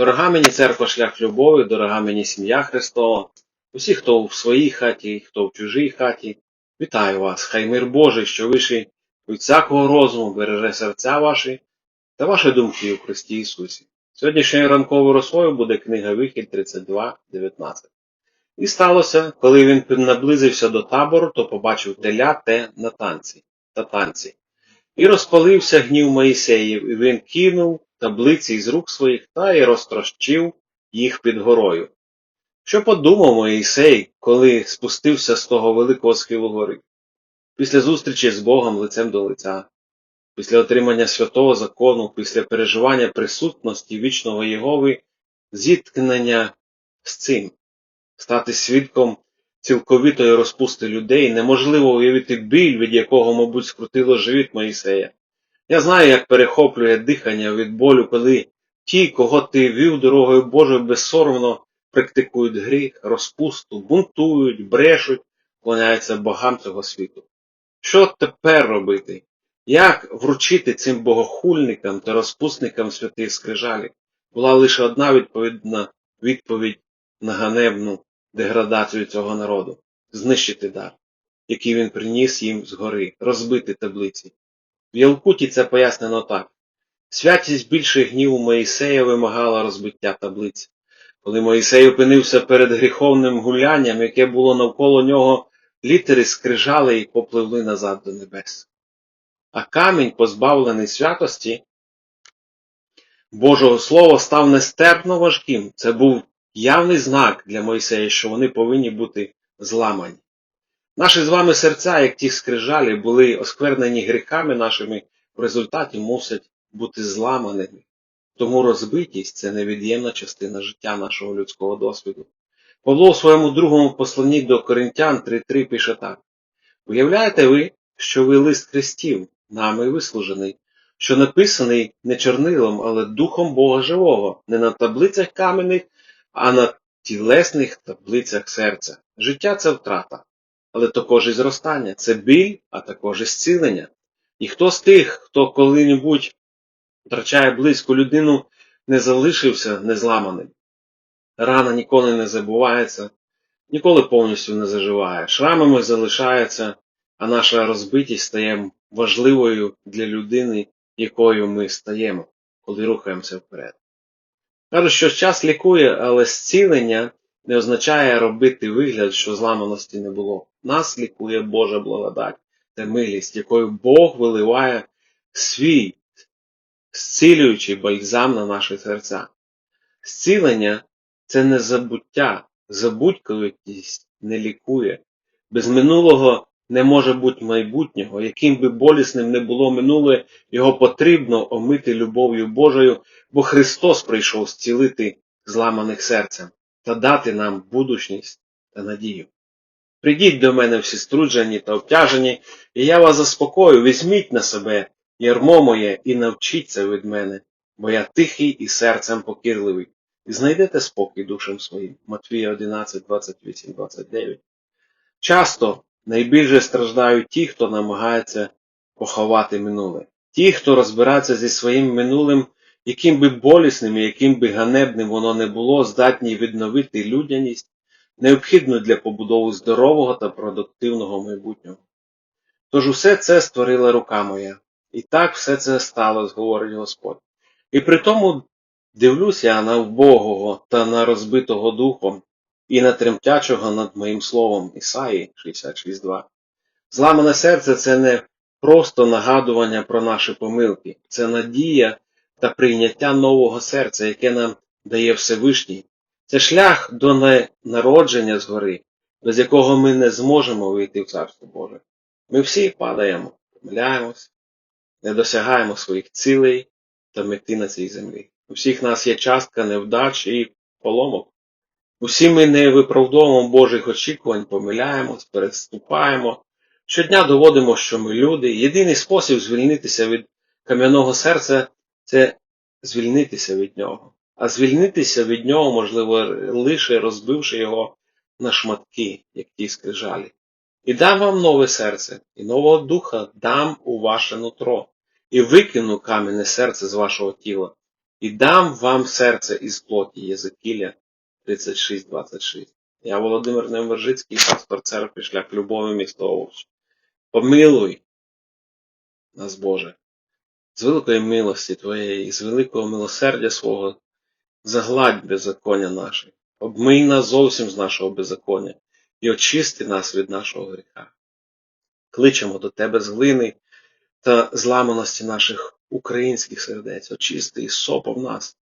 Дорога мені церква шлях любові, дорога мені сім'я Христова, усі, хто в своїй хаті, хто в чужій хаті, вітаю вас, хай мир Божий, що вищий від всякого розуму береже серця ваші та ваші думки у Христі Ісусі. Сьогоднішньою ранковою росою буде книга Вихід 32.19. І сталося, коли він наблизився до табору, то побачив теля те на танці та танці. І розпалився гнів Моїсеїв, і він кинув таблиці із рук своїх та й розтрощив їх під горою. Що подумав Моїсей, коли спустився з того великого схилу гори? Після зустрічі з Богом лицем до лиця, після отримання святого закону, після переживання присутності вічного Єгови, зіткнення з цим, стати свідком цілковитої розпусти людей, неможливо уявити біль, від якого, мабуть, скрутило живіт Моїсея. Я знаю, як перехоплює дихання від болю, коли ті, кого ти вів дорогою Божою безсоромно, практикують гріх, розпусту, бунтують, брешуть, клоняються богам цього світу. Що тепер робити? Як вручити цим богохульникам та розпусникам святих скрижалі? Була лише одна відповідна відповідь на ганебну деградацію цього народу знищити дар, який він приніс їм згори, розбити таблиці. В Ялкуті це пояснено так. Святість більше гніву Моїсея вимагала розбиття таблиць. Коли Моїсей опинився перед гріховним гулянням, яке було навколо нього, літери скрижали і попливли назад до небес. А камінь, позбавлений святості, Божого Слова, став нестерпно важким. Це був явний знак для Мойсея, що вони повинні бути зламані. Наші з вами серця, як ті скрижалі, були осквернені гріхами нашими, в результаті мусять бути зламаними. Тому розбитість це невід'ємна частина життя нашого людського досвіду. Павло у своєму другому посланні до Коринтян 3.3 пише так. Уявляєте ви, що ви лист Христів, нами вислужений, що написаний не чорнилом, але духом Бога живого, не на таблицях каменних, а на тілесних таблицях серця. Життя це втрата, але також і зростання, це біль, а також і зцілення. І хто з тих, хто коли-небудь втрачає близьку людину, не залишився незламаним. Рана ніколи не забувається, ніколи повністю не заживає. Шрамами залишається, а наша розбитість стає важливою для людини, якою ми стаємо, коли рухаємося вперед. Кажуть, що час лікує, але зцілення не означає робити вигляд, що зламаності не було. Нас лікує Божа благодать та милість, якою Бог виливає свій зцілюючий бальзам на наші серця. Зцілення це не забуття, забудькуватість не лікує. Без минулого не може бути майбутнього, яким би болісним не було минуле, його потрібно омити любов'ю Божою, бо Христос прийшов зцілити зламаних серцем та дати нам будучність та надію. Придіть до мене всі струджені та обтяжені, і я вас заспокою, візьміть на себе ярмо моє і навчіться від мене, бо я тихий і серцем покірливий, і знайдете спокій душам своїм. Матвія 11, 28, 29. Часто найбільше страждають ті, хто намагається поховати минуле. Ті, хто розбирається зі своїм минулим, яким би болісним і яким би ганебним воно не було, здатні відновити людяність, необхідну для побудови здорового та продуктивного майбутнього. Тож усе це створила рука моя, і так все це сталося, говорить Господь. І при тому дивлюся на вбогого та на розбитого духом, і на тремтячого над моїм словом Ісаї 66.2. Зламане серце це не просто нагадування про наші помилки, це надія та прийняття нового серця, яке нам дає Всевишній. Це шлях до народження згори, без якого ми не зможемо вийти в Царство Боже. Ми всі падаємо, помиляємось, не досягаємо своїх цілей та мети на цій землі. У всіх нас є частка невдач і поломок. Усі ми не виправдовуємо Божих очікувань, помиляємось, переступаємо. Щодня доводимо, що ми люди. Єдиний спосіб звільнитися від кам'яного серця це звільнитися від нього. А звільнитися від нього можливо лише розбивши його на шматки, як ті скрижалі. І дам вам нове серце, і нового духа дам у ваше нутро, і викину кам'яне серце з вашого тіла, і дам вам серце із плоті Єзекіля 36.26. Я Володимир Невержицький, пастор церкви Шлях Любові місто Овч. Помилуй нас, Боже, з великої милості Твоєї і з великого милосердя свого загладь беззаконня наше, обмий нас зовсім з нашого беззаконня і очисти нас від нашого гріха. Кличемо до Тебе з глини та зламаності наших українських сердець, очисти і сопов нас,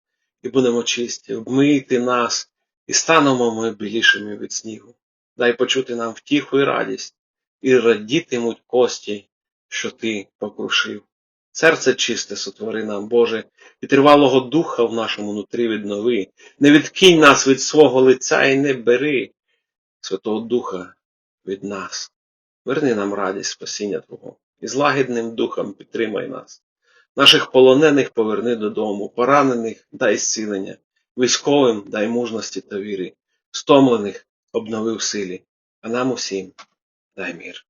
і будемо чисті, обмийте нас, і станемо ми білішими від снігу. Дай почути нам втіху і радість, і радітимуть кості, що Ти покрушив. Серце чисте сотвори нам, Боже, і тривалого духа в нашому нутрі віднови. Не відкинь нас від свого лиця і не бери Святого Духа від нас. Верни нам радість спасіння Твого, і з лагідним духом підтримай нас. Наших полонених поверни додому, поранених дай зцілення, військовим дай мужності та віри, стомлених обнови в силі, а нам усім дай мір.